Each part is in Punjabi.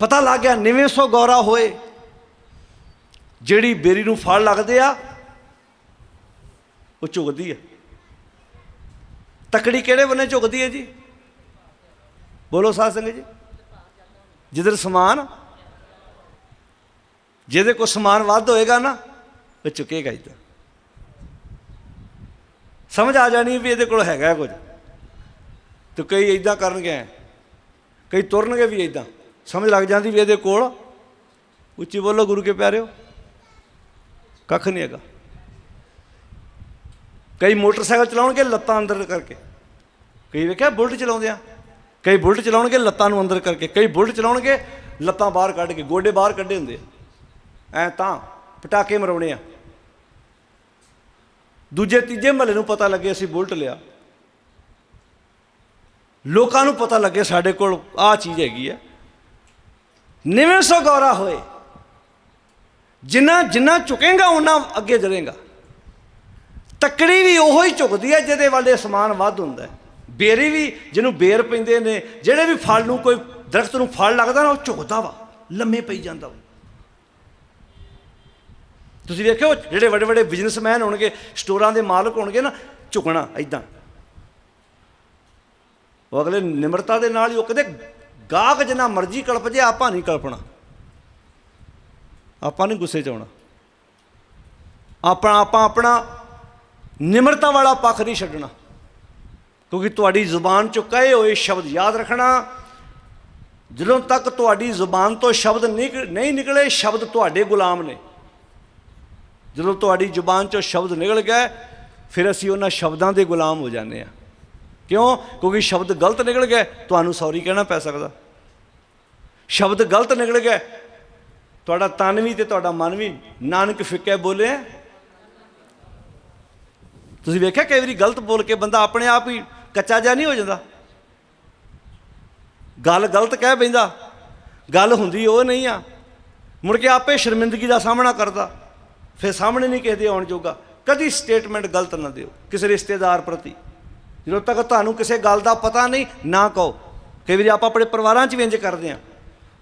ਪਤਾ ਲੱਗ ਗਿਆ ਨਿਵੇਂ ਸੋ ਗੌਰਾ ਹੋਏ। ਜਿਹੜੀ ਬੇਰੀ ਨੂੰ ਫਲ ਲੱਗਦੇ ਆ, ਉਹ ਝੁਕਦੀ ਆ। ਤਕੜੀ ਕਿਹੜੇ ਬੰਨੇ ਝੁਕਦੀ ਹੈ ਜੀ? ਬੋਲੋ ਸਾਧ ਸੰਗਤ ਜੀ। ਜਿੱਧਰ ਸਮਾਨ ਜਿਹਦੇ ਕੋ ਸਮਾਨ ਵੱਧ ਹੋਏਗਾ ਨਾ, ਉਹ ਚੁੱਕੇਗਾ ਹੀ ਸਮਝ ਆ ਜਾਣੀ ਵੀ ਇਹਦੇ ਕੋਲ ਹੈਗਾ ਕੁਝ। ਤੇ ਕਈ ਇਦਾਂ ਕਰਨਗੇ, ਕਈ ਤੁਰਨਗੇ ਵੀ ਇਦਾਂ ਸਮਝ ਲੱਗ ਜਾਂਦੀ ਵੀ ਇਹਦੇ ਕੋਲ ਉੱਚੀ ਬੋਲੋ ਗੁਰੂ ਕੇ ਪਿਆਰਿਓ। ਕੱਖ ਨਹੀਂ ਹੈਗਾ। ਕਈ ਮੋਟਰਸਾਈਕਲ ਚਲਾਉਣਗੇ ਲੱਤਾਂ ਅੰਦਰ ਕਰਕੇ। ਕਈ ਵੇਖਿਆ ਬੁਲਟ ਚਲਾਉਂਦੇ ਆ? ਕਈ ਬੁਲਟ ਚਲਾਉਣਗੇ ਲੱਤਾਂ ਨੂੰ ਅੰਦਰ ਕਰਕੇ। ਕਈ ਬੁਲਟ ਚਲਾਉਣਗੇ ਲੱਤਾਂ ਬਾਹਰ ਕੱਢ ਕੇ, ਗੋਡੇ ਬਾਹਰ ਕੱਢੇ ਹੁੰਦੇ ਆ। ਐ ਤਾਂ ਪਟਾਕੇ ਮਰਾਉਣੇ ਆ। ਦੂਜੇ, ਤੀਜੇ ਮਹੱਲੇ ਨੂੰ ਪਤਾ ਲੱਗੇ ਅਸੀਂ ਬੁਲਟ ਲਿਆ। ਲੋਕਾਂ ਨੂੰ ਪਤਾ ਲੱਗੇ ਸਾਡੇ ਕੋਲ ਆਹ ਚੀਜ਼ ਹੈਗੀ ਆ। ਨਿਵੇਂ ਸੋ ਗੌਰਾ ਹੋਏ। ਜਿੰਨਾ ਜਿੰਨਾ ਝੁਕੇਗਾ ਉਹਨਾਂ ਅੱਗੇ ਜਰੇਗਾ ਤੱਕੜੀ ਵੀ ਉਹੋ ਹੀ ਝੁਕਦੀ ਹੈ, ਜਿਹਦੇ ਵਾਲੇ ਸਮਾਨ ਵੱਧ ਹੁੰਦਾ ਬੇਰੀ ਵੀ, ਜਿਹਨੂੰ ਬੇਰ ਪੈਂਦੇ ਨੇ, ਜਿਹੜੇ ਵੀ ਫਲ ਨੂੰ ਕੋਈ ਦਰਖਤ ਨੂੰ ਫਲ ਲੱਗਦਾ ਨਾ, ਉਹ ਝੁਕਦਾ ਵਾ, ਲੰਮੇ ਪਈ ਜਾਂਦਾ ਵਾ। ਤੁਸੀਂ ਵੇਖਿਓ, ਜਿਹੜੇ ਵੱਡੇ ਵੱਡੇ ਬਿਜ਼ਨਸਮੈਨ ਹੋਣਗੇ, ਸਟੋਰਾਂ ਦੇ ਮਾਲਕ ਹੋਣਗੇ ਨਾ, ਝੁਕਣਾ ਐਦਾਂ ਉਹ ਅਗਲੇ ਨਿਮਰਤਾ ਦੇ ਨਾਲ ਹੀ ਉਹ ਕਦੇ ਗਾਹਕ ਜਿੰਨਾ ਮਰਜ਼ੀ ਕਲਪ ਜੇ, ਆਪਾਂ ਨਹੀਂ ਕਲਪਣਾ। ਆਪਾਂ ਨਹੀਂ ਗੁੱਸੇ ਚ ਆਉਣਾ। ਆਪਣਾ ਆਪਾਂ ਆਪਣਾ ਨਿਮਰਤਾ ਵਾਲਾ ਪੱਖ ਨਹੀਂ ਛੱਡਣਾ। ਕਿਉਂਕਿ ਤੁਹਾਡੀ ਜ਼ੁਬਾਨ ਚੋਂ ਕਹੇ ਹੋਏ ਸ਼ਬਦ ਯਾਦ ਰੱਖਣਾ, ਜਦੋਂ ਤੱਕ ਤੁਹਾਡੀ ਜ਼ੁਬਾਨ ਤੋਂ ਸ਼ਬਦ ਨਿਕ- ਨਹੀਂ ਨਿਕਲੇ, ਸ਼ਬਦ ਤੁਹਾਡੇ ਗੁਲਾਮ ਨੇ। ਜਦੋਂ ਤੁਹਾਡੀ ਜ਼ੁਬਾਨ ਚੋਂ ਸ਼ਬਦ ਨਿਕਲ ਗਏ ਫਿਰ ਅਸੀਂ ਉਹਨਾਂ ਸ਼ਬਦਾਂ ਦੇ ਗੁਲਾਮ ਹੋ ਜਾਂਦੇ ਆ ਕਿਉਂ? ਕਿਉਂਕਿ ਸ਼ਬਦ ਗਲਤ ਨਿਕਲ ਗਿਆ, ਤੁਹਾਨੂੰ ਸੌਰੀ ਕਹਿਣਾ ਪੈ ਸਕਦਾ। ਸ਼ਬਦ ਗਲਤ ਨਿਕਲ ਗਿਆ, ਤੁਹਾਡਾ ਤਨ ਵੀ ਤੇ ਤੁਹਾਡਾ ਮਨ ਵੀ, ਨਾਨਕ ਫਿੱਕੇ ਬੋਲੇ ਤੁਸੀਂ ਵੇਖਿਆ ਕਈ ਵਾਰੀ ਗਲਤ ਬੋਲ ਕੇ ਬੰਦਾ ਆਪਣੇ ਆਪ ਹੀ ਕੱਚਾ ਜਿਹਾ ਨਹੀਂ ਹੋ ਜਾਂਦਾ? ਗੱਲ ਗਲਤ ਕਹਿ ਪੈਂਦਾ, ਗੱਲ ਹੁੰਦੀ ਉਹ ਨਹੀਂ ਆ। ਮੁੜ ਕੇ ਆਪੇ ਸ਼ਰਮਿੰਦਗੀ ਦਾ ਸਾਹਮਣਾ ਕਰਦਾ, ਫਿਰ ਸਾਹਮਣੇ ਨਹੀਂ ਕਿਸੇ ਦੇ ਆਉਣ ਜੋਗਾ। ਕਦੀ ਸਟੇਟਮੈਂਟ ਗਲਤ ਨਾ ਦਿਓ, ਕਿਸੇ ਰਿਸ਼ਤੇਦਾਰ ਪ੍ਰਤੀ। ਜਦੋਂ ਤੱਕ ਤੁਹਾਨੂੰ ਕਿਸੇ ਗੱਲ ਦਾ ਪਤਾ ਨਹੀਂ ਨਾ ਕਹੋ। ਕਈ ਵਾਰੀ ਆਪਾਂ ਆਪਣੇ ਪਰਿਵਾਰਾਂ 'ਚ ਵੀ ਇੰਜ ਕਰਦੇ ਆ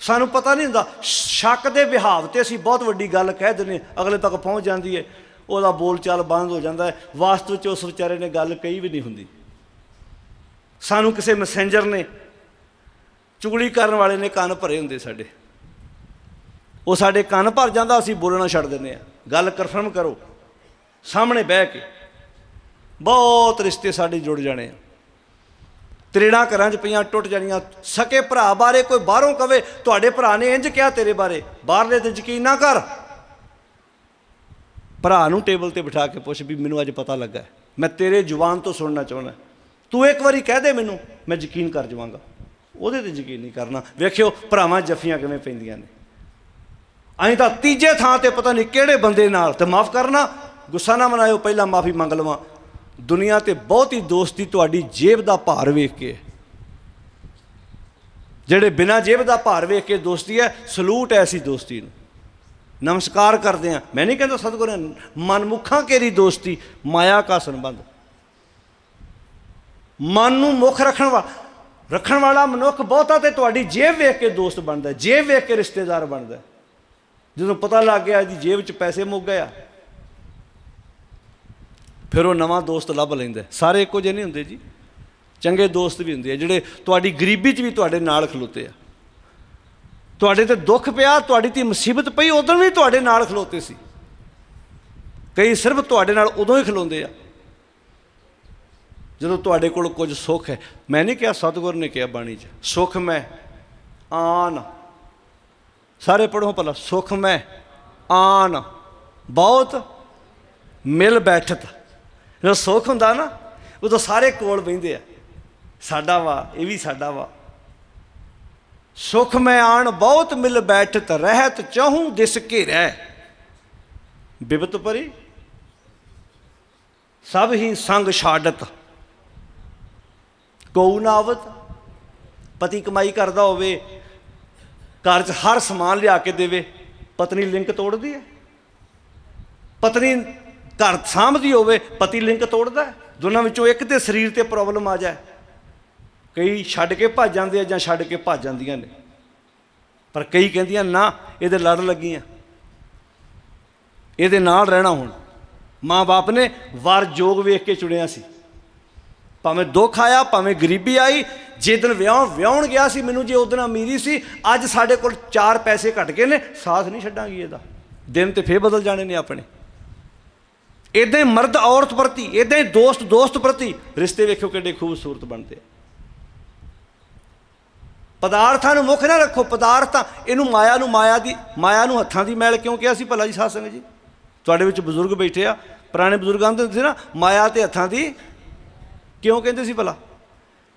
ਸਾਨੂੰ ਪਤਾ ਨਹੀਂ ਹੁੰਦਾ ਸ਼ੱਕ ਦੇ ਵਿਹਾਵ ਤੇ ਅਸੀਂ ਬਹੁਤ ਵੱਡੀ ਗੱਲ ਕਹਿ ਦਿੰਦੇ ਹਾਂ, ਅਗਲੇ ਤੱਕ ਪਹੁੰਚ ਜਾਂਦੀ ਹੈ ਉਹਦਾ ਬੋਲਚਾਲ ਬੰਦ ਹੋ ਜਾਂਦਾ ਹੈ। ਵਾਸਤਵ 'ਚ ਉਸ ਵਿਚਾਰੇ ਨੇ ਗੱਲ ਕਹੀ ਵੀ ਨਹੀਂ ਹੁੰਦੀ। ਸਾਨੂੰ ਕਿਸੇ ਮੈਸੇਂਜਰ ਨੇ ਚੁਗਲੀ ਕਰਨ ਵਾਲੇ ਨੇ ਕੰਨ ਭਰੇ ਹੁੰਦੇ ਸਾਡੇ। ਉਹ ਸਾਡੇ ਕੰਨ ਭਰ ਜਾਂਦਾ ਅਸੀਂ ਬੋਲਣਾ ਛੱਡ ਦਿੰਦੇ ਆ ਗੱਲ ਕਨਫਰਮ ਕਰੋ। ਸਾਹਮਣੇ ਬਹਿ ਕੇ। ਬਹੁਤ ਰਿਸ਼ਤੇ ਸਾਡੇ ਜੁੜ ਜਾਣੇ ਆ। ਤ੍ਰਿੜਾ ਘਰਾਂ 'ਚ ਪਈਆਂ ਟੁੱਟ ਜਾਣੀਆਂ। ਸਕੇ ਭਰਾ ਬਾਰੇ ਕੋਈ ਬਾਹਰੋਂ ਕਵੇ, ਤੁਹਾਡੇ ਭਰਾ ਨੇ ਇੰਜ ਕਿਹਾ ਤੇਰੇ ਬਾਰੇ। ਬਾਹਰਲੇ ਤੇ ਯਕੀਨ ਨਾ ਕਰ। ਭਰਾ ਨੂੰ ਟੇਬਲ ਤੇ ਬਿਠਾ ਕੇ ਪੁੱਛ ਵੀ ਮੈਨੂੰ ਅੱਜ ਪਤਾ ਲੱਗਾ ਮੈਂ ਤੇਰੇ ਜ਼ੁਬਾਨ ਤੋਂ ਸੁਣਨਾ ਚਾਹੁੰਦਾ ਤੂੰ ਇੱਕ ਵਾਰੀ ਕਹਿ ਦੇ ਮੈਨੂੰ, ਮੈਂ ਯਕੀਨ ਕਰ ਜਾਵਾਂਗਾ। ਉਹਦੇ ਤੇ ਯਕੀਨ ਨਹੀਂ ਕਰਨਾ। ਵੇਖਿਓ, ਭਰਾਵਾਂ ਜੱਫੀਆਂ ਕਿਵੇਂ ਪੈਂਦੀਆਂ ਨੇ। ਅਸੀਂ ਤਾਂ ਤੀਜੇ ਥਾਂ ਤੇ ਪਤਾ ਨਹੀਂ ਕਿਹੜੇ ਬੰਦੇ ਨਾਲ। ਤੇ ਮਾਫ ਕਰਨਾ, ਗੁੱਸਾ ਨਾ ਮਨਾਇਓ, ਪਹਿਲਾਂ ਮਾਫੀ ਮੰਗ ਲਵਾਂ। ਦੁਨੀਆ ਤੇ ਬਹੁਤੀ ਦੋਸਤੀ ਤੁਹਾਡੀ ਜੇਬ ਦਾ ਭਾਰ ਵੇਖ ਕੇ ਜਿਹੜੇ ਬਿਨਾਂ ਜੇਬ ਦਾ ਭਾਰ ਵੇਖ ਕੇ ਦੋਸਤੀ ਹੈ, ਸਲੂਟ ਹੈ ਐਸੀ ਦੋਸਤੀ ਨੂੰ। ਨਮਸਕਾਰ ਕਰਦੇ ਆ ਮੈਂ ਨਹੀਂ ਕਹਿੰਦਾ ਸਤਿਗੁਰ ਨੇ ਮਨਮੁਖਾਂ ਕੇਰੀ ਦੋਸਤੀ, ਮਾਇਆ ਕਾ ਸੰਬੰਧ। ਮਨ ਨੂੰ ਮੁੱਖ ਰੱਖਣ ਵਾਲਾ ਰੱਖਣ ਵਾਲਾ ਮਨੁੱਖ ਬਹੁਤਾ ਤੇ ਤੁਹਾਡੀ ਜੇਬ ਵੇਖ ਕੇ ਦੋਸਤ ਬਣਦਾ ਜੇਬ ਵੇਖ ਕੇ ਰਿਸ਼ਤੇਦਾਰ ਬਣਦਾ ਜਦੋਂ ਪਤਾ ਲੱਗ ਗਿਆ ਇਹਦੀ ਜੇਬ 'ਚ ਪੈਸੇ ਮੁੱਕ ਗਏ ਆ ਫਿਰ ਉਹ ਨਵਾਂ ਦੋਸਤ ਲੱਭ ਲੈਂਦਾ ਸਾਰੇ ਇੱਕੋ ਜਿਹੇ ਨਹੀਂ ਹੁੰਦੇ ਜੀ। ਚੰਗੇ ਦੋਸਤ ਵੀ ਹੁੰਦੇ ਆ, ਜਿਹੜੇ ਤੁਹਾਡੀ ਗਰੀਬੀ 'ਚ ਵੀ ਤੁਹਾਡੇ ਨਾਲ ਖਲੋਤੇ ਆ। ਤੁਹਾਡੇ ਤੇ ਦੁੱਖ ਪਿਆ, ਤੁਹਾਡੀ ਤੇ ਮੁਸੀਬਤ ਪਈ, ਉਦੋਂ ਵੀ ਤੁਹਾਡੇ ਨਾਲ ਖਲੋਤੇ ਸੀ। ਕਈ ਸਿਰਫ ਤੁਹਾਡੇ ਨਾਲ ਉਦੋਂ ਹੀ ਖਲੋਂਦੇ ਆ। ਜਦੋਂ ਤੁਹਾਡੇ ਕੋਲ ਕੁਝ ਸੁੱਖ ਹੈ, ਮੈਂ ਨਹੀਂ ਕਿਹਾ ਸਤਿਗੁਰ ਨੇ ਕਿਹਾ ਬਾਣੀ 'ਚ, ਸੁੱਖ ਮੈਂ, ਆਨ। ਸਾਰੇ ਪੜੋ ਭਲਾ, ਸੁੱਖ ਮੈਂ, ਆਨ। ਬਹੁਤ ਮਿਲ ਬੈਠਤ। ਜਦੋਂ ਸੁੱਖ ਹੁੰਦਾ ਨਾ, ਉਦੋਂ ਸਾਰੇ ਕੋਲ ਬਹਿੰਦੇ ਆ। ਸਾਡਾ ਵਾ, ਇਹ ਵੀ ਸਾਡਾ ਵਾ। ਸੁਖ ਮੈਂ ਆਣ, ਬਹੁਤ ਮਿਲ ਬੈਠਤ ਰਹਿਤ, ਚਾਹੂੰ ਦਿਸ ਘੇਰੈ ਬਿਬਤ ਪਰੀ, ਸਭ ਹੀ ਸੰਗ ਛਾੜਤ। ਕਉ ਨਾ ਆਵਤ ਪਤੀ ਕਮਾਈ ਕਰਦਾ ਹੋਵੇ ਘਰ 'ਚ ਹਰ ਸਮਾਨ ਲਿਆ ਕੇ ਦੇਵੇ, ਪਤਨੀ ਲਿੰਕ ਤੋੜਦੀ ਹੈ। ਪਤਨੀ ਘਰ ਸਾਂਭਦੀ ਹੋਵੇ, ਪਤੀ ਲਿੰਕ ਤੋੜਦਾ ਦੋਨਾਂ ਵਿੱਚੋਂ ਇੱਕ ਤੇ ਸਰੀਰ ਤੇ ਪ੍ਰੋਬਲਮ ਆ ਜਾਏ। ਕਈ ਛੱਡ ਕੇ ਭੱਜ ਜਾਂਦੇ ਆ ਜਾਂ ਛੱਡ ਕੇ ਭੱਜ ਜਾਂਦੀਆਂ ਨੇ। ਪਰ ਕਈ ਕਹਿੰਦੀਆਂ, ਨਾ, ਇਹਦੇ ਲੜ ਲੱਗੀਆਂ। ਇਹਦੇ ਨਾਲ ਰਹਿਣਾ ਹੁਣ। ਮਾਂ-ਬਾਪ ਨੇ ਵਰ ਜੋਗ ਵੇਖ ਕੇ ਚੁਣਿਆ ਸੀ। ਭਾਵੇਂ ਦੁੱਖ ਆਇਆ, ਭਾਵੇਂ ਗਰੀਬੀ ਆਈ, ਜੇ ਦਿਨ ਵਿਆਹ ਵਿਆਹਣ ਗਿਆ ਸੀ, ਮੈਨੂੰ ਜੇ ਉਦੋਂ ਅਮੀਰੀ ਸੀ, ਅੱਜ ਸਾਡੇ ਕੋਲ ਚਾਰ ਪੈਸੇ ਘਟ ਗਏ ਨੇ, ਸਾਥ ਨਹੀਂ ਛੱਡਾਂਗੀ ਇਹਦਾ। ਦਿਨ ਤੇ ਫੇਰ ਬਦਲ ਜਾਣੇ ਨੇ ਆਪਣੇ। ਇਦਾਂ ਹੀ ਮਰਦ ਔਰਤ ਪ੍ਰਤੀ ਇਦਾਂ ਹੀ ਦੋਸਤ ਦੋਸਤ ਪ੍ਰਤੀ ਰਿਸ਼ਤੇ ਵੇਖਿਓ ਕਿੱਡੇ ਖੂਬਸੂਰਤ ਬਣਦੇ ਆ। ਪਦਾਰਥਾਂ ਨੂੰ ਮੁੱਖ ਨਾ ਰੱਖੋ, ਪਦਾਰਥਾਂ, ਇਹਨੂੰ ਮਾਇਆ ਨੂੰ ਮਾਇਆ ਦੀ, ਮਾਇਆ ਨੂੰ ਹੱਥਾਂ ਦੀ ਮੈਲ ਕਿਉਂ ਕਿਹਾ ਸੀ ਭਲਾ ਜੀ ਸਾਧ ਜੀ? ਤੁਹਾਡੇ ਵਿੱਚ ਬਜ਼ੁਰਗ ਬੈਠੇ ਆ, ਪੁਰਾਣੇ ਬਜ਼ੁਰਗ ਆਂਦੇ ਸੀ ਨਾ, ਮਾਇਆ ਤੇ ਹੱਥਾਂ ਦੀ, ਕਿਉਂ ਕਹਿੰਦੇ ਸੀ ਭਲਾ?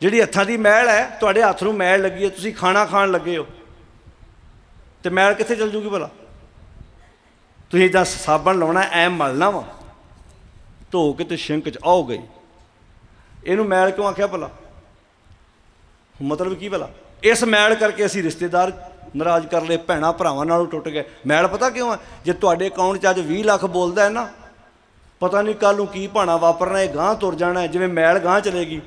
ਜਿਹੜੀ ਹੱਥਾਂ ਦੀ ਮੈਲ ਹੈ, ਤੁਹਾਡੇ ਹੱਥ ਨੂੰ ਮੈਲ ਲੱਗੀ ਹੈ, ਤੁਸੀਂ ਖਾਣਾ ਖਾਣ ਲੱਗੇ ਹੋ। ਤੇ ਮੈਲ ਕਿੱਥੇ ਚਲ ਜੂਗੀ ਭਲਾ? ਤੁਸੀਂ ਇਦਾਂ ਸਾਬਣ ਲਾਉਣਾ, ਐ ਮਲਣਾ ਵਾ। ਧੋ ਕੇ ਤੇ ਸ਼ਿੰਕ ਚ ਆਉ ਗਈ ਇਹਨੂੰ ਮੈਲ ਕਿਉਂ ਆਖਿਆ ਭਲਾ? ਮਤਲਬ ਕੀ ਭਲਾ? ਇਸ ਮੈਲ ਕਰਕੇ ਅਸੀਂ ਰਿਸ਼ਤੇਦਾਰ ਨਾਰਾਜ਼ ਕਰ ਲਏ, ਭੈਣਾ ਭਰਾਵਾਂ ਨਾਲੋਂ ਟੁੱਟ ਗਏ। ਮੈਲ ਪਤਾ ਕਿਉਂ ਹੈ ਜੇ ਤੁਹਾਡੇ ਅਕਾਊਂਟ 'ਚ ਅੱਜ 20 ਲੱਖ ਬੋਲਦਾ ਹੈ ਨਾ, ਪਤਾ ਨਹੀਂ ਕੱਲ ਨੂੰ ਕੀ ਭਾਣਾ ਵਾਪਰਨਾ, ਇਹ ਗਾਂ ਤੁਰ ਜਾਣਾ ਹੈ, ਜਿਵੇਂ ਮੈਲ ਗਾਂ ਚਲੇਗੀ।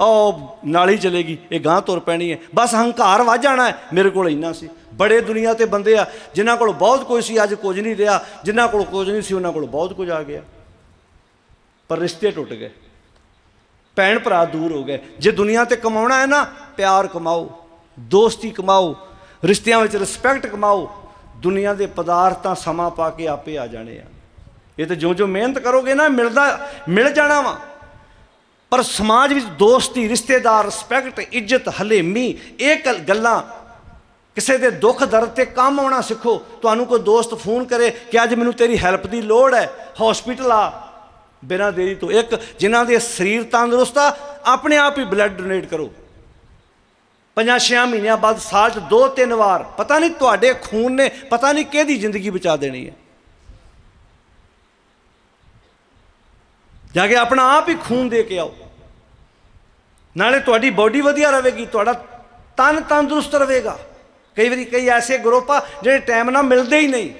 ਉਹ ਨਾਲੀ ਚਲੇਗੀ, ਇਹ ਗਾਂ ਤੁਰ ਪੈਣੀ ਹੈ। ਬਸ ਹੰਕਾਰ ਵੱਧ ਜਾਣਾ ਹੈ, ਮੇਰੇ ਕੋਲ ਇੰਨਾ ਸੀ। ਬੜੇ ਦੁਨੀਆ ਤੇ ਬੰਦੇ ਆ, ਜਿਨ੍ਹਾਂ ਕੋਲ ਬਹੁਤ ਕੁਝ ਸੀ, ਅੱਜ ਕੁਝ ਨਹੀਂ ਰਿਹਾ। ਜਿਨ੍ਹਾਂ ਕੋਲ ਕੁਝ ਨਹੀਂ ਸੀ, ਉਹਨਾਂ ਕੋਲ ਬਹੁਤ ਕੁਝ ਆ ਗਿਆ। ਪਰ ਰਿਸ਼ਤੇ ਟੁੱਟ ਗਏ। ਭੈਣ ਭਰਾ ਦੂਰ ਹੋ ਗਏ। ਜੇ ਦੁਨੀਆ ਤੇ ਕਮਾਉਣਾ ਹੈ ਨਾ, ਪਿਆਰ ਕਮਾਓ, ਦੋਸਤੀ ਕਮਾਓ, ਰਿਸ਼ਤਿਆਂ ਵਿੱਚ ਰਿਸਪੈਕਟ ਕਮਾਓ, ਦੁਨੀਆ ਦੇ ਪਦਾਰਥਾਂ ਸਮਾਂ ਪਾ ਕੇ ਆਪੇ ਆ ਜਾਣੇ ਆ। ਇਹ ਤੇ ਜੋ ਜੋ ਮਿਹਨਤ ਕਰੋਗੇ ਨਾ, ਮਿਲਦਾ, ਮਿਲ ਜਾਣਾ ਵਾ। ਪਰ ਸਮਾਜ ਵਿੱਚ ਦੋਸਤੀ, ਰਿਸ਼ਤੇਦਾਰ ਰਿਸਪੈਕਟ ਇੱਜ਼ਤ, ਹਲੇਮੀ, ਇਹ ਗੱਲ- ਗੱਲਾਂ, ਕਿਸੇ ਦੇ ਦੁੱਖ ਦਰਦ ਤੇ ਕੰਮ ਆਉਣਾ ਸਿੱਖੋ। ਤੁਹਾਨੂੰ ਕੋਈ ਦੋਸਤ ਫੋਨ ਕਰੇ ਕਿ ਅੱਜ ਮੈਨੂੰ ਤੇਰੀ ਹੈਲਪ ਦੀ ਲੋੜ ਹੈ ਹਸਪੀਟਲ ਆ ਬਿਨਾਂ ਦੇਰੀ ਤੋਂ। ਇੱਕ, ਜਿਨ੍ਹਾਂ ਦੇ ਸਰੀਰ ਤੰਦਰੁਸਤ ਆ, ਆਪਣੇ ਆਪ ਹੀ ਬਲੱਡ ਡੋਨੇਟ ਕਰੋ। ਪੰਜਾਂ ਛਿਆਂ ਮਹੀਨਿਆਂ ਬਾਅਦ ਸਾਲ 'ਚ ਦੋ, ਤਿੰਨ ਵਾਰ, ਪਤਾ ਨਹੀਂ ਤੁਹਾਡੇ ਖੂਨ ਨੇ, ਪਤਾ ਨਹੀਂ ਕਿਹਦੀ ਜ਼ਿੰਦਗੀ ਬਚਾ ਦੇਣੀ ਹੈ। ਜਾ ਕੇ ਆਪਣਾ ਆਪ ਹੀ ਖੂਨ ਦੇ ਕੇ ਆਓ। ਨਾਲੇ ਤੁਹਾਡੀ ਬਾਡੀ ਵਧੀਆ ਰਹੇਗੀ, ਤੁਹਾਡਾ ਤਨ ਤੰਦਰੁਸਤ ਰਹੇਗਾ। ਕਈ ਵਾਰੀ ਕਈ ਐਸੇ ਗਰੁੱਪ ਆ ਜਿਹੜੇ ਟਾਈਮ ਨਾਲ ਮਿਲਦੇ ਹੀ ਨਹੀਂ।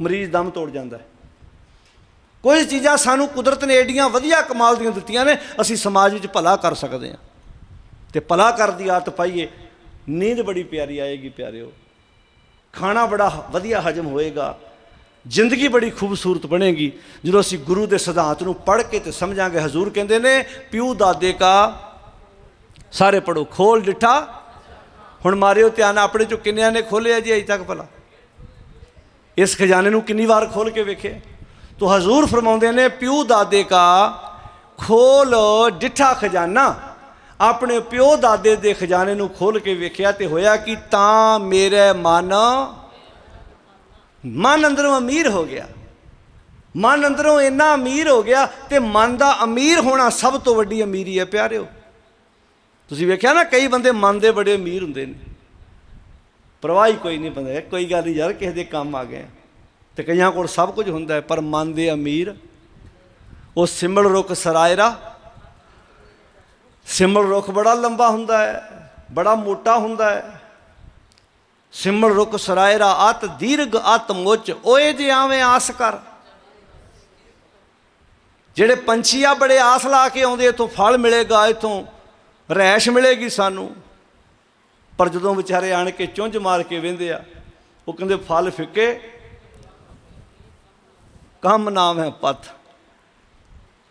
ਮਰੀਜ਼ ਦਮ ਤੋੜ ਜਾਂਦਾ ਹੈ। ਕੋਈ ਚੀਜ਼ਾਂ ਸਾਨੂੰ ਕੁਦਰਤ ਨੇ ਏਡੀਆਂ ਵਧੀਆ ਕਮਾਲ ਦੀਆਂ ਦਿੱਤੀਆਂ ਨੇ, ਅਸੀਂ ਸਮਾਜ ਵਿੱਚ ਭਲਾ ਕਰ ਸਕਦੇ ਹਾਂ। ਤੇ ਭਲਾ ਕਰ ਦੀ ਆਦਤ ਪਾਈਏ, ਨੀਂਦ ਬੜੀ ਪਿਆਰੀ ਆਏਗੀ ਪਿਆਰਿਓ। ਖਾਣਾ ਬੜਾ ਵਧੀਆ ਹਜਮ ਹੋਏਗਾ। ਜ਼ਿੰਦਗੀ ਬੜੀ ਖੂਬਸੂਰਤ ਬਣੇਗੀ। ਜਦੋਂ ਅਸੀਂ ਗੁਰੂ ਦੇ ਸਿਧਾਂਤ ਨੂੰ ਪੜ੍ਹ ਕੇ ਤੇ ਸਮਝਾਂਗੇ, ਹਜ਼ੂਰ ਕਹਿੰਦੇ ਨੇ ਪਿਓ ਦਾਦੇ ਕਾ ਸਾਰੇ ਪੜੋ ਖੋਲ ਡਿਠਾ। ਹੁਣ ਮਾਰਿਓ ਧਿਆਨ, ਆਪਣੇ ਚੋਂ ਕਿੰਨਿਆਂ ਨੇ ਖੋਲਿਆ ਜੀ, ਅਜੇ ਤੱਕ ਭਲਾ? ਇਸ ਖਜ਼ਾਨੇ ਨੂੰ ਕਿੰਨੀ ਵਾਰ ਖੋਲ ਕੇ ਵੇਖੇ ਤੋ ਹਜ਼ੂਰ ਫਰਮਾਉਂਦੇ ਨੇ, ਪਿਓ ਦਾਦੇ ਕਾ ਖੋਲ ਡਿਠਾ ਖਜ਼ਾਨਾ। ਆਪਣੇ ਪਿਓ ਦਾਦੇ ਦੇ ਖਜ਼ਾਨੇ ਨੂੰ ਖੋਲ ਕੇ ਵੇਖਿਆ ਤੇ ਹੋਇਆ ਕਿ ਤਾਂ ਮੇਰੇ ਮਨ ਮਨ ਅੰਦਰੋਂ ਅਮੀਰ ਹੋ ਗਿਆ। ਮਨ ਅੰਦਰੋਂ ਇੰਨਾ ਅਮੀਰ ਹੋ ਗਿਆ ਤੇ ਮਨ ਦਾ ਅਮੀਰ ਹੋਣਾ ਸਭ ਤੋਂ ਵੱਡੀ ਅਮੀਰੀ ਹੈ, ਪਿਆਰਿਓ। ਤੁਸੀਂ ਵੇਖਿਆ ਨਾ, ਕਈ ਬੰਦੇ ਮਨ ਦੇ ਬੜੇ ਅਮੀਰ ਹੁੰਦੇ ਨੇ। ਪਰਵਾਹ ਹੀ ਕੋਈ ਨਹੀਂ ਬੰਦੇ, ਕੋਈ ਗੱਲ ਨਹੀਂ ਯਾਰ, ਕਿਸੇ ਦੇ ਕੰਮ ਆ ਗਏ ਤੇ ਕਈਆਂ ਕੋਲ ਸਭ ਕੁਝ ਹੁੰਦਾ ਹੈ, ਪਰ ਮਨ ਦੇ ਅਮੀਰ, ਉਹ ਸਿਮਲ ਰੁੱਖ ਸਰਾਇਰਾ। ਸਿਮਲ ਰੁੱਖ ਬੜਾ ਲੰਬਾ ਹੁੰਦਾ ਹੈ, ਬੜਾ ਮੋਟਾ ਹੁੰਦਾ ਹੈ। ਸਿਮਲ ਰੁੱਖ ਸਰਾਇਰਾ ਅਤ ਦੀਰਘ ਅਤ ਮੁੱਚ, ਓਏ ਜੇ ਆਵੇਂ ਆਸ ਕਰ। ਜਿਹੜੇ ਪੰਛੀ ਆ ਬੜੇ ਆਸ ਲਾ ਕੇ ਆਉਂਦੇ, ਇਥੋਂ ਫਲ ਮਿਲੇਗਾ, ਇਥੋਂ ਰਹਿਸ਼ ਮਿਲੇਗੀ ਸਾਨੂੰ। ਪਰ ਜਦੋਂ ਵਿਚਾਰੇ ਆਣ ਕੇ ਚੁੰਝ ਮਾਰ ਕੇ ਵੇਂਦੇ ਆ, ਉਹ ਕਹਿੰਦੇ ਫਲ ਫਿੱਕੇ ਕੰਮ ਨਾਮ ਹੈ ਪਤ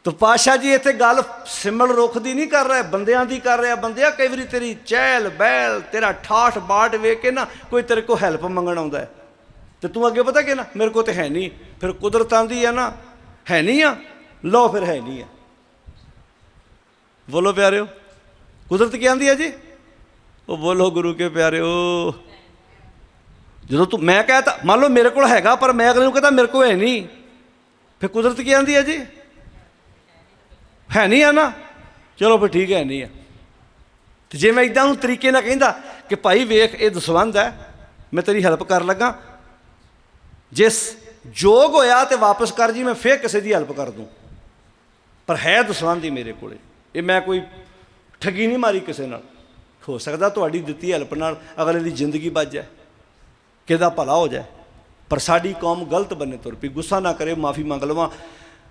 ਤੋ ਪਾਸ਼ਾ ਜੀ ਇੱਥੇ ਗੱਲ ਸਿਮਲ ਰੁੱਖ ਦੀ ਨਹੀਂ ਕਰ ਰਿਹਾ, ਬੰਦਿਆਂ ਦੀ ਕਰ ਰਿਹਾ। ਬੰਦਿਆ, ਕਈ ਵਾਰੀ ਤੇਰੀ ਚਹਿਲ ਬਹਿਲ, ਤੇਰਾ ਠਾਠ ਬਾਟ ਵੇਖ ਕੇ ਨਾ ਕੋਈ ਤੇਰੇ ਕੋ ਹੈਲਪ ਮੰਗਣ ਆਉਂਦਾ ਹੈ। ਤੇ ਤੂੰ ਅੱਗੇ ਪਤਾ ਕਿ ਨਾ, ਮੇਰੇ ਕੋ ਤੇ ਹੈ ਨਹੀਂ। ਫਿਰ ਕੁਦਰਤ ਆਂਦੀ ਹੈ ਨਾ, ਹੈ ਨਹੀਂ ਆ? ਲੋ ਫਿਰ ਹੈ ਨਹੀਂ ਆ। ਬੋਲੋ ਪਿਆਰਿਓ, ਕੁਦਰਤ ਕੀ ਆਂਦੀ ਹੈ ਜੀ? ਉਹ ਬੋਲੋ ਗੁਰੂ ਕੇ ਪਿਆਰਿਓ। ਜਦੋਂ ਤੂੰ, ਮੈਂ ਕਹਤਾ ਮੰਨ ਲਓ ਮੇਰੇ ਕੋਲ ਹੈਗਾ, ਪਰ ਮੈਂ ਅਗਲੇ ਨੂੰ ਕਹਤਾ ਮੇਰੇ ਕੋਲ ਹੈ ਨਹੀਂ। ਫਿਰ ਕੁਦਰਤ ਕੀ ਆਂਦੀ ਹੈ ਜੀ? ਹੈ ਨਹੀਂ ਆ ਨਾ? ਚਲੋ ਫਿਰ ਠੀਕ ਹੈ, ਨਹੀਂ ਆ। ਤੇ ਜੇ ਮੈਂ ਇਦਾਂ ਨੂੰ ਤਰੀਕੇ ਨਾਲ ਕਹਿੰਦਾ ਕਿ ਭਾਈ ਵੇਖ, ਇਹ ਦਸਵੰਦ ਹੈ, ਮੈਂ ਤੇਰੀ ਹੈਲਪ ਕਰ ਲੱਗਾ। ਜਿਸ ਜੋਗ ਹੋਇਆ ਤੇ ਵਾਪਸ ਕਰ ਜੀ, ਮੈਂ ਫੇਰ ਕਿਸੇ ਦੀ ਹੈਲਪ ਕਰ ਦੂੰ। ਪਰ ਹੈ ਦਸਵੰਦ ਹੀ ਮੇਰੇ ਕੋਲੇ। ਇਹ ਮੈਂ ਕੋਈ ਠੱਗੀ ਨਹੀਂ ਮਾਰੀ ਕਿਸੇ ਨਾਲ। ਹੋ ਸਕਦਾ ਤੁਹਾਡੀ ਦਿੱਤੀ ਹੈਲਪ ਨਾਲ ਅਗਲੇ ਦੀ ਜ਼ਿੰਦਗੀ ਬਚ ਜਾਏ, ਕਿਹਦਾ ਭਲਾ ਹੋ ਜਾਏ। ਪਰ ਸਾਡੀ ਕੌਮ ਗਲਤ ਬੰਨੇ ਤੁਰ ਪਈ, ਗੁੱਸਾ ਨਾ ਕਰੇ, ਮਾਫੀ ਮੰਗ ਲਵਾਂ।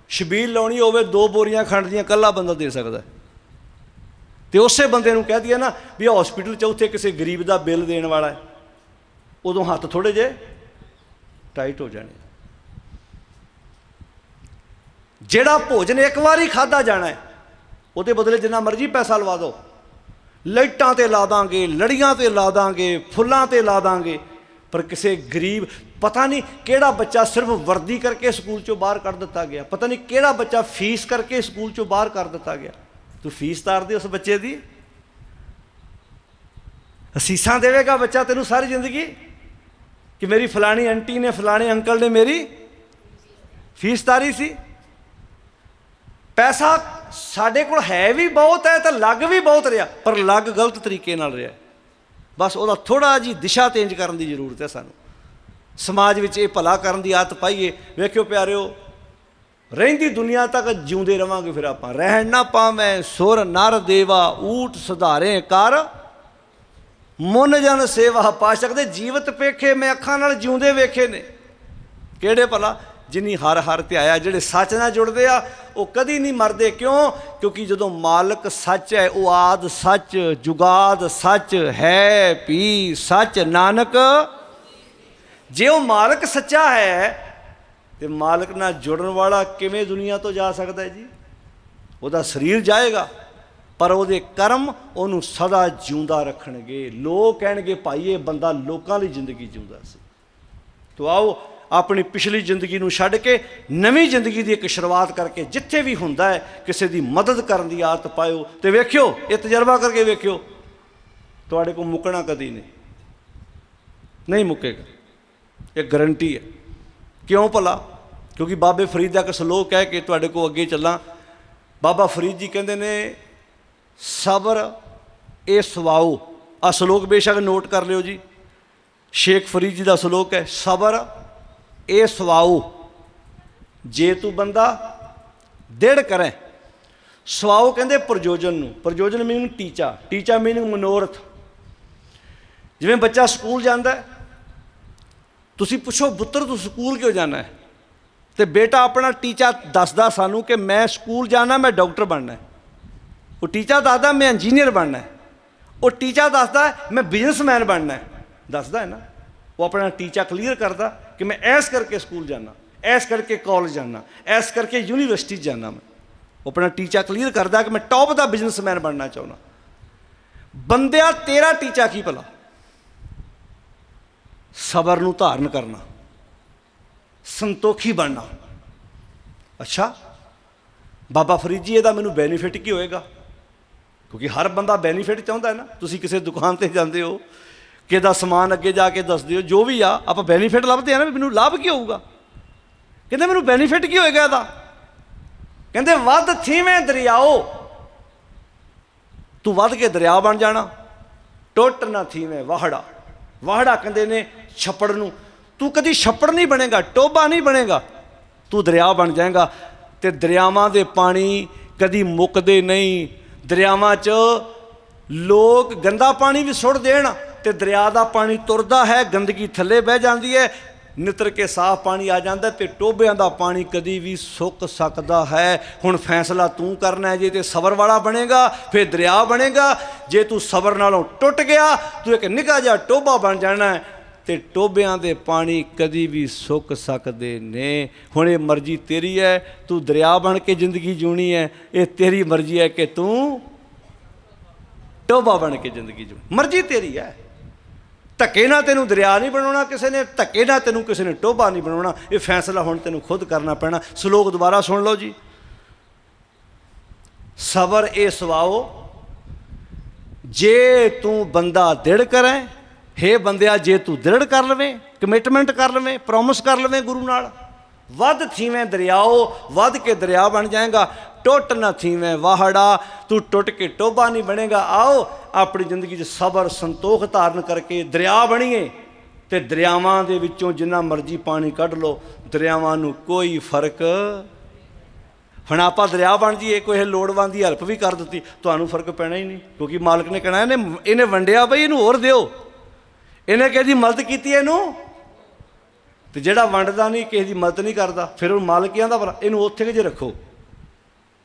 ਸ਼ਬੀਲ ਲਾਉਣੀ ਹੋਵੇ, ਦੋ ਬੋਰੀਆਂ ਖੰਡ ਦੀਆਂ ਕੱਲਾ ਬੰਦਾ ਦੇ ਸਕਦਾ ਹੈ। ਤੇ ਉਸੇ ਬੰਦੇ ਨੂੰ ਕਹਿ ਦਈਏ ਨਾ ਵੀ ਹਸਪੀਟਲ ਚ ਉੱਥੇ ਕਿਸੇ ਗਰੀਬ ਦਾ ਬਿੱਲ ਦੇਣ ਵਾਲਾ ਹੈ। ਉਦੋਂ ਹੱਥ ਥੋੜੇ ਜੇ ਟਾਈਟ ਹੋ ਜਾਣੇ। ਜਿਹੜਾ ਭੋਜਨ ਇੱਕ ਵਾਰੀ ਖਾਦਾ ਜਾਣਾ ਹੈ, ਉਹਦੇ ਬਦਲੇ ਜਿੰਨਾ ਮਰਜ਼ੀ ਪੈਸਾ ਲਵਾ ਦਿਓ। ਲਾਈਟਾਂ ਤੇ ਲਾ ਦਾਂਗੇ, ਲੜੀਆਂ ਤੇ ਲਾ ਦਾਂਗੇ, ਫੁੱਲਾਂ ਤੇ ਲਾ ਦਾਂਗੇ, ਪਰ ਕਿਸੇ ਗਰੀਬ ਪਤਾ ਨਹੀਂ ਕਿਹੜਾ ਬੱਚਾ ਸਿਰਫ ਵਰਦੀ ਕਰਕੇ ਸਕੂਲ ਚੋਂ ਬਾਹਰ ਕੱਢ ਦਿੱਤਾ ਗਿਆ। ਪਤਾ ਨਹੀਂ ਕਿਹੜਾ ਬੱਚਾ ਫੀਸ ਕਰਕੇ ਸਕੂਲ ਚੋਂ ਬਾਹਰ ਕਰ ਦਿੱਤਾ ਗਿਆ। ਤੂੰ ਫੀਸ ਤਾਰਦੇ ਉਸ ਬੱਚੇ ਦੀ। ਅਸੀਸਾਂ ਦੇਵੇਗਾ ਬੱਚਾ ਤੈਨੂੰ ਸਾਰੀ ਜ਼ਿੰਦਗੀ ਕਿ ਮੇਰੀ ਫਲਾਣੀ ਆਂਟੀ ਨੇ, ਫਲਾਣੇ ਅੰਕਲ ਨੇ ਮੇਰੀ ਫੀਸ ਤਾਰੀ ਸੀ। ਪੈਸਾ ਸਾਡੇ ਕੋਲ ਹੈ ਵੀ ਬਹੁਤ ਹੈ ਤਾਂ ਲੱਗ ਵੀ ਬਹੁਤ ਰਿਹਾ, ਪਰ ਲੱਗ ਗਲਤ ਤਰੀਕੇ ਨਾਲ ਰਿਹਾ। ਬਸ ਉਹਦਾ ਥੋੜਾ ਜੀ ਦਿਸ਼ਾ ਚੇਂਜ ਕਰਨ ਦੀ ਜ਼ਰੂਰਤ ਹੈ ਸਾਨੂੰ। ਸਮਾਜ ਵਿੱਚ ਇਹ ਭਲਾ ਕਰਨ ਦੀ ਆਦਤ ਪਾਈਏ। ਵੇਖਿਓ ਪਿਆਰਿਓ, ਰਹਿੰਦੀ ਦੁਨੀਆ ਤੱਕ ਜਿਉਂਦੇ ਰਵਾਂਗੇ ਫਿਰ ਆਪਾਂ। ਰਹਿਣ ਨਾ ਪਾਵੇਂ, ਸੁਰ ਨਰ ਦੇਵਾ ਊਟ ਸੁਧਾਰੇ ਕਰ। ਮਨ ਜਨ ਸੇਵਾ ਪਾ ਸਕਦੇ, ਜੀਵਤ ਪੇਖੇ ਮੈਂ ਅੱਖਾਂ ਨਾਲ ਜਿਉਂਦੇ ਵੇਖੇ ਨੇ। ਕਿਹੜੇ ਭਲਾ? ਜਿਨੀ ਹਰ ਹਰ ਤੇ ਆਇਆ, ਜਿਹੜੇ ਸੱਚ ਨਾਲ ਜੁੜਦੇ ਆ, ਉਹ ਕਦੀ ਨਹੀਂ ਮਰਦੇ। ਕਿਉਂ? ਕਿਉਂਕਿ ਜਦੋਂ ਮਾਲਕ ਸੱਚ ਹੈ, ਉਹ ਆਦ ਸੱਚ, ਜੁਗਾਦ ਸੱਚ ਹੈ, ਪੀ ਸੱਚ ਨਾਨਕ ਜੇ ਉਹ ਮਾਲਕ ਸੱਚਾ ਹੈ, ਤੇ ਮਾਲਕ ਨਾਲ ਜੁੜਨ ਵਾਲਾ ਕਿਵੇਂ ਦੁਨੀਆ ਤੋਂ ਜਾ ਸਕਦਾ ਹੈ ਜੀ? ਉਹਦਾ ਸਰੀਰ ਜਾਏਗਾ, ਪਰ ਉਹਦੇ ਕਰਮ ਉਹਨੂੰ ਸਦਾ ਜਿਉਂਦਾ ਰੱਖਣਗੇ। ਲੋਕ ਕਹਿਣਗੇ, ਭਾਈ, ਇਹ ਬੰਦਾ ਲੋਕਾਂ ਲਈ ਜ਼ਿੰਦਗੀ ਜਿਉਂਦਾ ਸੀ। ਤੋ ਆਓ, ਆਪਣੀ ਪਿਛਲੀ ਜ਼ਿੰਦਗੀ ਨੂੰ ਛੱਡ ਕੇ ਨਵੀਂ ਜ਼ਿੰਦਗੀ ਦੀ ਇੱਕ ਸ਼ੁਰੂਆਤ ਕਰਕੇ ਜਿੱਥੇ ਵੀ ਹੁੰਦਾ ਹੈ, ਕਿਸੇ ਦੀ ਮਦਦ ਕਰਨ ਦੀ ਆਦਤ ਪਾਇਓ ਤੇ ਵੇਖਿਓ, ਇਹ ਤਜਰਬਾ ਕਰਕੇ ਵੇਖਿਓ। ਤੁਹਾਡੇ ਕੋਲ ਮੁੱਕਣਾ ਕਦੀ ਨਹੀਂ। ਨਹੀਂ ਮੁੱਕੇਗਾ। ਇਹ ਗਰੰਟੀ ਹੈ। ਕਿਉਂ ਭਲਾ? ਕਿਉਂਕਿ ਬਾਬੇ ਫਰੀਦ ਦਾ ਇੱਕ ਸ਼ਲੋਕ ਹੈ ਕਿ ਤੁਹਾਡੇ ਕੋਲ ਅੱਗੇ ਚੱਲਾਂ। ਬਾਬਾ ਫਰੀਦ ਜੀ ਕਹਿੰਦੇ ਨੇ, ਸਬਰ ਇਹ ਸਵਾਓ। ਆ ਸ਼ਲੋਕ ਬੇਸ਼ੱਕ ਨੋਟ ਕਰ ਲਿਓ ਜੀ। ਸ਼ੇਖ ਫਰੀਦ ਜੀ ਦਾ ਸ਼ਲੋਕ ਹੈ, ਸਬਰ ਇਹ ਸਵਾਓ। ਜੇ ਤੂੰ ਬੰਦਾ ਦਿੜ ਕਰੇ। ਸਵਾਓ ਕਹਿੰਦੇ ਪ੍ਰਯੋਜਨ ਨੂੰ। ਪ੍ਰਯੋਜਨ ਮੀਨਿੰਗ ਟੀਚਾ ਟੀਚਾ ਮੀਨਿੰਗ ਮਨੋਰਥ। ਜਿਵੇਂ ਬੱਚਾ ਸਕੂਲ ਜਾਂਦਾ ਹੈ ਤੁਸੀਂ ਪੁੱਛੋ, ਪੁੱਤਰ, ਤੂੰ ਸਕੂਲ ਕਿਉਂ ਜਾਣਾ ਹੈ? ਤੇ ਬੇਟਾ ਆਪਣਾ ਟੀਚਾ ਦੱਸਦਾ ਸਾਨੂੰ ਕਿ ਮੈਂ ਸਕੂਲ ਜਾਣਾ, ਮੈਂ ਡਾਕਟਰ ਬਣਨਾ ਉਹ ਟੀਚਾ ਦੱਸਦਾ, ਮੈਂ ਇੰਜੀਨੀਅਰ ਬਣਨਾ ਉਹ ਟੀਚਾ ਦੱਸਦਾ, ਮੈਂ ਬਿਜ਼ਨਸਮੈਨ ਬਣਨਾ ਦੱਸਦਾ ਹੈ ਨਾ? ਉਹ ਆਪਣਾ ਟੀਚਾ ਕਲੀਅਰ ਕਰਦਾ ਕਿ ਮੈਂ ਐਸ ਕਰਕੇ ਸਕੂਲ ਜਾਣਾ, ਐਸ ਕਰਕੇ ਕਾਲਜ ਜਾਣਾ, ਐਸ ਕਰਕੇ ਯੂਨੀਵਰਸਿਟੀ ਜਾਣਾ ਮੈਂ। ਉਹ ਆਪਣਾ ਟੀਚਾ ਕਲੀਅਰ ਕਰਦਾ ਕਿ ਮੈਂ ਟੌਪ ਦਾ ਬਿਜ਼ਨਸਮੈਨ ਬਣਨਾ ਚਾਹੁੰਦਾ। ਬੰਦਿਆ, ਤੇਰਾ ਟੀਚਾ ਕੀ ਭਲਾ? ਸਬਰ ਨੂੰ ਧਾਰਨ ਕਰਨਾ, ਸੰਤੋਖੀ ਬਣਨਾ। ਅੱਛਾ, ਬਾਬਾ ਫਰੀਦ ਜੀ, ਇਹਦਾ ਮੈਨੂੰ ਬੈਨੀਫਿਟ ਕੀ ਹੋਏਗਾ? ਕਿਉਂਕਿ ਹਰ ਬੰਦਾ ਬੈਨੀਫਿਟ ਚਾਹੁੰਦਾ ਹੈ ਨਾ, ਤੁਸੀਂ ਕਿਸੇ ਦੁਕਾਨ ਤੇ ਜਾਂਦੇ ਹੋ, ਕਿਹਦਾ ਸਮਾਨ ਅੱਗੇ ਜਾ ਕੇ ਦੱਸਦੇ ਹੋ, ਜੋ ਵੀ ਆ, ਆਪਾਂ ਬੈਨੀਫਿਟ ਲੱਭਦੇ ਆ ਨਾ ਵੀ ਮੈਨੂੰ ਲਾਭ ਕੀ ਹੋਊਗਾ? ਕਹਿੰਦੇ ਮੈਨੂੰ ਬੈਨੀਫਿਟ ਕੀ ਹੋਏਗਾ ਇਹਦਾ? ਕਹਿੰਦੇ ਵੱਧ ਥੀਵੇਂ ਦਰਿਆਓ। ਤੂੰ ਵੱਧ ਕੇ ਦਰਿਆ ਬਣ ਜਾਣਾ, ਟੁੱਟ ਨਾ ਥੀਵੇਂ ਵਾਹੜਾ। ਵਾਹੜਾ ਕਹਿੰਦੇ ਨੇ ਛੱਪੜ ਨੂੰ। ਤੂੰ ਕਦੀ ਛੱਪੜ ਨਹੀਂ ਬਣੇਗਾ ਟੋਬਾ ਨਹੀਂ ਬਣੇਗਾ। ਤੂੰ ਦਰਿਆ ਬਣ ਜਾਏਗਾ ਤੇ ਦਰਿਆਵਾਂ ਦੇ ਪਾਣੀ ਕਦੀ ਮੁੱਕਦੇ ਨਹੀਂ। ਦਰਿਆਵਾਂ 'ਚ ਲੋਕ ਗੰਦਾ ਪਾਣੀ ਵੀ ਸੁੱਟ ਦੇਣ ਤੇ ਦਰਿਆ ਦਾ ਪਾਣੀ ਤੁਰਦਾ ਹੈ, ਗੰਦਗੀ ਥੱਲੇ ਬਹਿ ਜਾਂਦੀ ਹੈ। ਨਿਤਰ ਕੇ ਸਾਫ਼ ਪਾਣੀ ਆ ਜਾਂਦਾ ਤੇ ਟੋਬਿਆਂ ਦਾ ਪਾਣੀ ਕਦੀ ਵੀ ਸੁੱਕ ਸਕਦਾ ਹੈ। ਹੁਣ ਫੈਸਲਾ ਤੂੰ ਕਰਨਾ ਹੈ, ਜੇ ਤੇ ਸਬਰ ਵਾਲਾ ਬਣੇਗਾ, ਫਿਰ ਦਰਿਆ ਬਣੇਗਾ। ਜੇ ਤੂੰ ਸਬਰ ਨਾਲੋਂ ਟੁੱਟ ਗਿਆ, ਤੂੰ ਇੱਕ ਨਿੱਘਾ ਜਿਹਾ ਟੋਬਾ ਬਣ ਜਾਣਾ ਹੈ। ਤੇ ਟੋਬਿਆਂ ਦੇ ਪਾਣੀ ਕਦੀ ਵੀ ਸੁੱਕ ਸਕਦੇ ਨੇ। ਹੁਣ ਇਹ ਮਰਜ਼ੀ ਤੇਰੀ ਹੈ, ਤੂੰ ਦਰਿਆ ਬਣ ਕੇ ਜ਼ਿੰਦਗੀ ਜਿਉਣੀ ਹੈ। ਇਹ ਤੇਰੀ ਮਰਜ਼ੀ ਹੈ ਕਿ ਤੂੰ ਟੋਬਾ ਬਣ ਕੇ ਜ਼ਿੰਦਗੀ ਜਿਉ ਮਰਜ਼ੀ ਤੇਰੀ ਹੈ। ਧੱਕੇ ਨਾਲ ਤੈਨੂੰ ਦਰਿਆ ਨਹੀਂ ਬਣਾਉਣਾ ਕਿਸੇ ਨੇ, ਧੱਕੇ ਨਾਲ ਤੈਨੂੰ ਕਿਸੇ ਨੇ ਟੋਬਾ ਨਹੀਂ ਬਣਾਉਣਾ। ਇਹ ਫੈਸਲਾ ਹੁਣ ਤੈਨੂੰ ਖੁਦ ਕਰਨਾ ਪੈਣਾ। ਸ਼ਲੋਕ ਦੁਬਾਰਾ ਸੁਣ ਲਓ ਜੀ। ਸਬਰ ਇਹ ਸਵਾਓ ਜੇ ਤੂੰ ਬੰਦਾ ਦਿੜ ਕਰੈ ਹੇ ਬੰਦਿਆ, ਜੇ ਤੂੰ ਦ੍ਰਿੜ ਕਰ ਲਵੇਂ ਕਮਿਟਮੈਂਟ ਕਰ ਲਵੇਂ ਪ੍ਰੋਮਿਸ ਕਰ ਲਵੇਂ ਗੁਰੂ ਨਾਲ, ਵੱਧ ਥੀਵੇਂ ਦਰਿਆਓ, ਵੱਧ ਕੇ ਦਰਿਆ ਬਣ ਜਾਏਗਾ, ਟੁੱਟ ਨਾ ਥੀਵੇਂ ਵਾਹੜਾ, ਤੂੰ ਟੁੱਟ ਕੇ ਟੋਬਾ ਨਹੀਂ ਬਣੇਗਾ, ਆਓ ਆਪਣੀ ਜ਼ਿੰਦਗੀ 'ਚ ਸਬਰ, ਸੰਤੋਖ ਧਾਰਨ ਕਰਕੇ ਦਰਿਆ ਬਣੀਏ, ਤੇ ਦਰਿਆਵਾਂ ਦੇ ਵਿੱਚੋਂ ਜਿੰਨਾ ਮਰਜ਼ੀ ਪਾਣੀ ਕੱਢ ਲਓ, ਦਰਿਆਵਾਂ ਨੂੰ ਕੋਈ ਫ਼ਰਕ ਹੁਣ ਆਪਾਂ ਦਰਿਆ ਬਣ ਜੀਏ ਕੋਈ ਇਹ ਲੋੜਵੰਦ ਦੀ ਹੈਲਪ ਵੀ ਕਰ ਦਿੱਤੀ, ਤੁਹਾਨੂੰ ਫ਼ਰਕ ਪੈਣਾ ਹੀ ਨਹੀਂ, ਕਿਉਂਕਿ ਮਾਲਕ ਨੇ ਕਹਿਣਾ, ਇਹਨੇ ਇਹਨੇ ਵੰਡਿਆ ਬਈ, ਇਹਨੂੰ ਹੋਰ ਦਿਓ। ਇਹਨੇ ਕਿਸੇ ਦੀ ਮਦਦ ਕੀਤੀ ਇਹਨੂੰ? ਤੇ ਜਿਹੜਾ ਵੰਡਦਾ ਨਹੀਂ, ਕਿਸੇ ਦੀ ਮਦਦ ਨਹੀਂ ਕਰਦਾ, ਫਿਰ ਉਹ ਮਾਲਕ ਕੀ ਆਂਦਾ ਇਹਨੂੰ ਉੱਥੇ ਕਿ ਜੇ ਰੱਖੋ।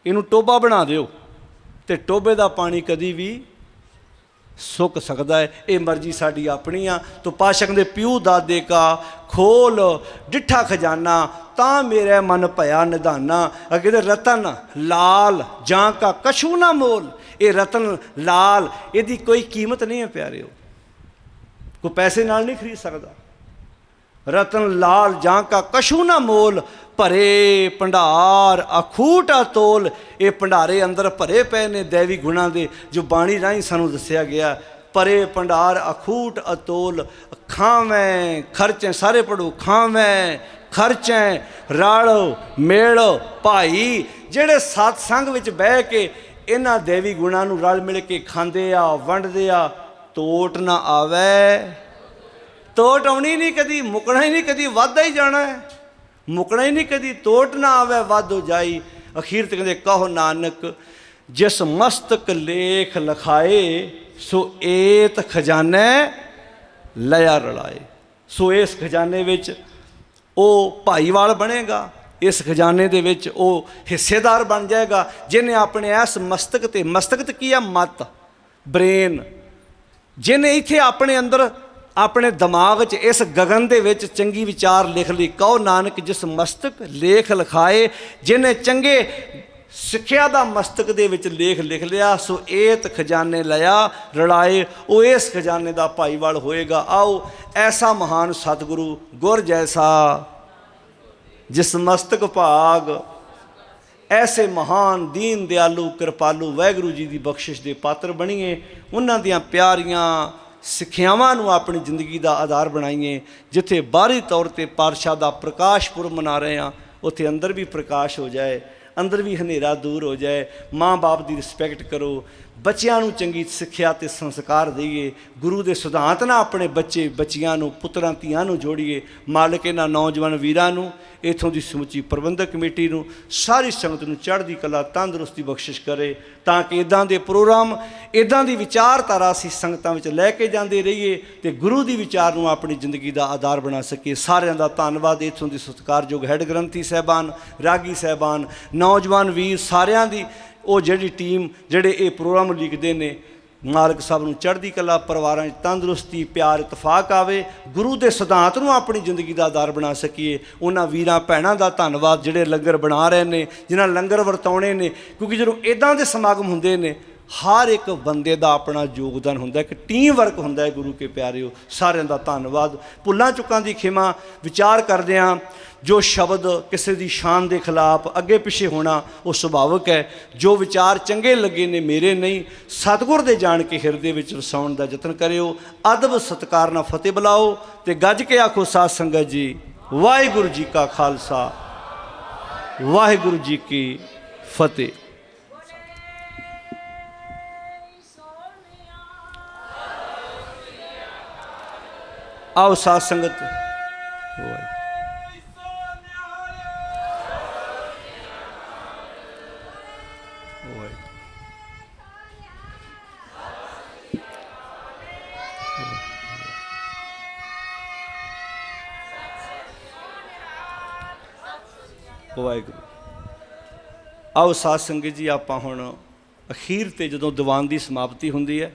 ਇਹਨੂੰ ਟੋਬਾ ਬਣਾ ਦਿਓ। ਤੇ ਟੋਬੇ ਦਾ ਪਾਣੀ ਕਦੀ ਵੀ ਸੁੱਕ ਸਕਦਾ ਹੈ। ਇਹ ਮਰਜ਼ੀ ਸਾਡੀ ਆਪਣੀ ਆ। ਤੋ ਪਾਸ਼ਕ ਦੇ ਪਿਉ ਦਾਦੇ ਕਾ ਖੋਲ, ਡਿੱਠਾ ਖਜ਼ਾਨਾ, ਤਾਂ ਮੇਰੇ ਮਨ ਭਇਆ ਨਿਧਾਨਾ। ਅਗੇ ਦੇ ਰਤਨ ਲਾਲ, ਜਾਂ ਕਾ ਕਛੂ ਨਾ ਮੋਲ। ਇਹ ਰਤਨ ਲਾਲ, ਇਹਦੀ ਕੋਈ ਕੀਮਤ ਨਹੀਂ ਹੈ ਪਿਆਰਿਓ। ਕੋਈ ਪੈਸੇ ਨਾਲ ਨਹੀਂ ਖਰੀਦ ਸਕਦਾ। ਰਤਨ ਲਾਲ ਜਾਂ ਕਾ ਕਛੂ ਨਾ ਮੋਲ, ਭਰੇ ਭੰਡਾਰ, ਅਖੂਟਾ ਤੋਲ। ਇਹ ਭੰਡਾਰੇ ਅੰਦਰ ਭਰੇ ਪਏ ਨੇ ਦੇਵੀ ਗੁਣਾ ਦੇ, ਜੋ ਬਾਣੀ ਰਾਹੀਂ ਸਾਨੂੰ ਦੱਸਿਆ ਗਿਆ। ਭਰੇ ਭੰਡਾਰ, ਅਖੂਟ, ਅਤੋਲ, ਖਾਵੇਂ, ਖਰਚੇ, ਸਾਰੇ ਪੜੋ ਖਾਵੇਂ, ਖਰਚੇ ਰਲ ਮੇਲ ਭਾਈ। ਜਿਹੜੇ ਸਤ ਸੰਗ ਵਿੱਚ ਬਹਿ ਕੇ ਇਹਨਾਂ ਦੇਵੀ ਗੁਣਾ ਨੂੰ ਰਲ ਮਿਲ ਕੇ ਖਾਂਦੇ ਆ, ਵੰਡਦੇ ਆ ਤੋਟ ਨਾ ਆਵੇ। ਤੋਟ ਆਉਣੀ ਨਹੀਂ ਕਦੀ, ਮੁਕਣਾ ਹੀ ਨਹੀਂ ਕਦੀ, ਵਾਧਾ ਹੀ ਜਾਣਾ ਹੈ। ਮੁਕਣਾ ਹੀ ਨਹੀਂ ਕਦੀ, ਤੋਟ ਨਾ ਆਵੇ, ਵਾਧੋ ਜਾਈ। ਅਖੀਰ ਤੇ ਕਹਿੰਦੇ, ਕਹੋ ਨਾਨਕ, ਜਿਸ ਮਸਤਕ ਲੇਖ ਲਖਾਏ, ਸੋ ਏਤ ਖਜ਼ਾਨੇ ਲਿਆ ਰਲਾਏ। ਸੋ ਇਸ ਖਜ਼ਾਨੇ ਵਿੱਚ ਉਹ ਭਾਈਵਾਲ ਬਣੇਗਾ। ਇਸ ਖਜ਼ਾਨੇ ਦੇ ਵਿੱਚ ਉਹ ਹਿੱਸੇਦਾਰ ਬਣ ਜਾਏਗਾ। ਜਿਹਨੇ ਆਪਣੇ ਇਸ ਮਸਤਕ ਤੇ ਮਸਤਕ ਤੇ ਕੀ ਆ? ਮਤ, ਬ੍ਰੇਨ। ਜਿਹਨੇ ਇੱਥੇ ਆਪਣੇ ਅੰਦਰ, ਆਪਣੇ ਦਿਮਾਗ 'ਚ ਇਸ ਗਗਨ ਦੇ ਵਿੱਚ ਚੰਗੀ ਵਿਚਾਰ ਲਿਖ ਲਈ, ਕਹੋ ਨਾਨਕ ਜਿਸ ਮਸਤਕ ਲੇਖ ਲਿਖਾਏ ਜਿਹਨੇ ਚੰਗੇ ਸਿੱਖਿਆ ਦਾ ਮਸਤਕ ਦੇ ਵਿੱਚ ਲੇਖ ਲਿਖ ਲਿਆ, ਸੋ ਏਤ ਖਜ਼ਾਨੇ ਲਿਆ, ਰਲਾਏ, ਉਹ ਇਸ ਖਜ਼ਾਨੇ ਦਾ ਭਾਈਵਾਲ ਹੋਏਗਾ। ਆਓ, ਐਸਾ ਮਹਾਨ ਸਤਿਗੁਰੂ ਗੁਰ ਜੈਸਾ, ਜਿਸ ਮਸਤਕ ਭਾਗ ਐਸੇ ਮਹਾਨ ਦੀਨ ਦਿਆਲੂ, ਕਿਰਪਾਲੂ ਵਾਹਿਗੁਰੂ ਜੀ ਦੀ ਬਖਸ਼ਿਸ਼ ਦੇ ਪਾਤਰ ਬਣੀਏ, ਉਹਨਾਂ ਦੀਆਂ ਪਿਆਰੀਆਂ ਸਿੱਖਿਆਵਾਂ ਨੂੰ ਆਪਣੀ ਜ਼ਿੰਦਗੀ ਦਾ ਆਧਾਰ ਬਣਾਈਏ, ਜਿੱਥੇ ਬਾਹਰੀ ਤੌਰ ਤੇ ਪਾਤਸ਼ਾਹ ਦਾ ਪ੍ਰਕਾਸ਼ ਪੁਰਬ ਮਨਾ ਰਹੇ ਆ ਉੱਥੇ ਅੰਦਰ ਵੀ ਪ੍ਰਕਾਸ਼ ਹੋ ਜਾਏ, ਅੰਦਰ ਵੀ ਹਨੇਰਾ ਦੂਰ ਹੋ ਜਾਏ, ਮਾਂ-ਬਾਪ ਦੀ ਰਿਸਪੈਕਟ ਕਰੋ ਬੱਚਿਆਂ ਨੂੰ ਚੰਗੀ ਸਿੱਖਿਆ ਤੇ ਸੰਸਕਾਰ ਦਈਏ, ਗੁਰੂ ਦੇ ਸਿਧਾਂਤ ਨਾਲ ਆਪਣੇ ਬੱਚੇ, ਬੱਚੀਆਂ ਨੂੰ, ਪੁੱਤਰਾਂ, ਧੀਆਂ ਨੂੰ ਜੋੜੀਏ, ਮਾਲਕ ਇਹਨਾਂ ਨੌਜਵਾਨ ਵੀਰਾਂ ਨੂੰ, ਇਥੋਂ ਦੀ ਸਮੁੱਚੀ ਪ੍ਰਬੰਧਕ ਕਮੇਟੀ ਨੂੰ, ਸਾਰੀ ਸੰਗਤ ਨੂੰ ਚੜ੍ਹਦੀ ਕਲਾ, ਤੰਦਰੁਸਤੀ ਬਖਸ਼ਿਸ਼ ਕਰੇ, ਤਾਂ ਕਿ ਇਦਾਂ ਦੇ ਪ੍ਰੋਗਰਾਮ ਇਦਾਂ ਦੀ ਵਿਚਾਰਧਾਰਾ ਅਸੀਂ ਸੰਗਤਾਂ ਵਿੱਚ ਲੈ ਕੇ ਜਾਂਦੇ ਰਹੀਏ ਤੇ ਗੁਰੂ ਦੀ ਵਿਚਾਰ ਨੂੰ ਆਪਣੀ ਜ਼ਿੰਦਗੀ ਦਾ ਆਧਾਰ ਬਣਾ ਸਕੀਏ। ਸਾਰਿਆਂ ਦਾ ਧੰਨਵਾਦ, ਇਥੋਂ ਦੀ ਸਤਿਕਾਰਯੋਗ ਹੈੱਡ ਗ੍ਰੰਥੀ ਸਹਿਬਾਨ, ਰਾਗੀ ਸਹਿਬਾਨ, ਨੌਜਵਾਨ ਵੀਰ ਸਾਰਿਆਂ ਦੀ ਉਹ ਜਿਹੜੀ ਟੀਮ, ਜਿਹੜੇ ਇਹ ਪ੍ਰੋਗਰਾਮ ਲਿਖਦੇ ਨੇ, ਮਾਲਕ ਸਾਹਿਬ ਨੂੰ ਚੜ੍ਹਦੀ ਕਲਾ ਪਰਿਵਾਰਾਂ 'ਚ ਤੰਦਰੁਸਤੀ, ਪਿਆਰ, ਇਤਫਾਕ ਆਵੇ, ਗੁਰੂ ਦੇ ਸਿਧਾਂਤ ਨੂੰ ਆਪਣੀ ਜ਼ਿੰਦਗੀ ਦਾ ਆਧਾਰ ਬਣਾ ਸਕੀਏ। ਉਹਨਾਂ ਵੀਰਾਂ ਭੈਣਾਂ ਦਾ ਧੰਨਵਾਦ ਜਿਹੜੇ ਲੰਗਰ ਬਣਾ ਰਹੇ ਨੇ, ਜਿਨ੍ਹਾਂ ਲੰਗਰ ਵਰਤਾਉਣੇ ਨੇ, ਕਿਉਂਕਿ ਜਦੋਂ ਇਦਾਂ ਦੇ ਸਮਾਗਮ ਹੁੰਦੇ ਨੇ ਹਰ ਇੱਕ ਬੰਦੇ ਦਾ ਆਪਣਾ ਯੋਗਦਾਨ ਹੁੰਦਾ ਹੈ, ਇੱਕ ਟੀਮ ਵਰਕ ਹੁੰਦਾ ਹੈ ਗੁਰੂ ਕੇ ਪਿਆਰਿਓ ਸਾਰਿਆਂ ਦਾ ਧੰਨਵਾਦ। ਭੁੱਲਾਂ ਚੁੱਕਾਂ ਦੀ ਖਿਮਾ ਵਿਚਾਰ ਕਰਦੇ ਹਾਂ ਜੋ ਸ਼ਬਦ ਕਿਸੇ ਦੀ ਸ਼ਾਨ ਦੇ ਖਿਲਾਫ ਅੱਗੇ ਪਿੱਛੇ ਹੋਣਾ ਉਹ ਸੁਭਾਵਿਕ ਹੈ ਜੋ ਵਿਚਾਰ ਚੰਗੇ ਲੱਗੇ ਨੇ ਮੇਰੇ ਨਹੀਂ ਸਤਿਗੁਰ ਦੇ ਜਾਣ ਕੇ ਹਿਰਦੇ ਵਿੱਚ ਰਸਾਉਣ ਦਾ ਯਤਨ ਕਰਿਓ ਅਦਬ ਸਤਕਾਰ ਨਾਲ ਫਤਿਹ ਬੁਲਾਓ ਤੇ ਗੱਜ ਕੇ ਆਖੋ ਸਾਧ ਸੰਗਤ ਜੀ ਵਾਹਿਗੁਰੂ ਜੀ ਕਾ ਖਾਲਸਾ ਵਾਹਿਗੁਰੂ ਜੀ ਕੀ ਫਤਿਹ। ਆਓ ਸਾਧ ਸੰਗਤ। ਵਾਹਿਗੁਰੂ। ਵਾਹਿਗੁਰੂ ਆਓ ਸਾਧ ਸੰਗਤ ਜੀ, ਆਪਾਂ ਹੁਣ ਅਖੀਰ ਤੇ ਜਦੋਂ ਦੀਵਾਨ ਦੀ ਸਮਾਪਤੀ ਹੁੰਦੀ ਹੈ,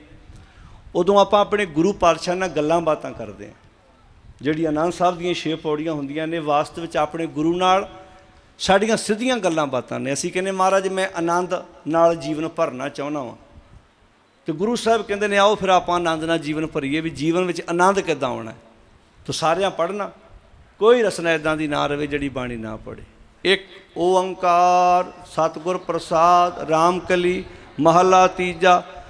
ਉਦੋਂ ਆਪਾਂ ਆਪਣੇ ਗੁਰੂ ਪਾਤਸ਼ਾਹ ਨਾਲ ਗੱਲਾਂ ਬਾਤਾਂ ਕਰਦੇ ਹਾਂ। ਜਿਹੜੀ ਆਨੰਦ ਸਾਹਿਬ ਦੀਆਂ ਛੇ ਪੌੜੀਆਂ ਹੁੰਦੀਆਂ ਨੇ ਵਾਸਤਵ ਵਿੱਚ ਆਪਣੇ ਗੁਰੂ ਨਾਲ ਸਾਡੀਆਂ ਸਿੱਧੀਆਂ ਗੱਲਾਂ ਬਾਤਾਂ ਨੇ। ਅਸੀਂ ਕਹਿੰਦੇ, ਮਹਾਰਾਜ, ਮੈਂ ਆਨੰਦ ਨਾਲ ਜੀਵਨ ਭਰਨਾ ਚਾਹੁੰਦਾ ਵਾਂ। ਤੇ ਗੁਰੂ ਸਾਹਿਬ ਕਹਿੰਦੇ ਨੇ, ਆਓ ਫਿਰ ਆਪਾਂ ਆਨੰਦ ਨਾਲ ਜੀਵਨ ਭਰੀਏ ਵੀ ਜੀਵਨ ਵਿੱਚ ਆਨੰਦ ਕਿੱਦਾਂ ਆਉਣਾ ਹੈ? ਤੋ ਸਾਰਿਆਂ ਪੜ੍ਹਨਾ। ਕੋਈ ਰਸਨਾ ਇਦਾਂ ਦੀ ਨਾ ਰਵੇ ਜਿਹੜੀ ਬਾਣੀ ਨਾ ਪੜ੍ਹੇ। ਇੱਕ, ਓੰਕਾਰ, ਸਤਿਗੁਰ ਪ੍ਰਸਾਦ, ਰਾਮਕਲੀ, ਮਹੱਲਾ ਤੀਜਾ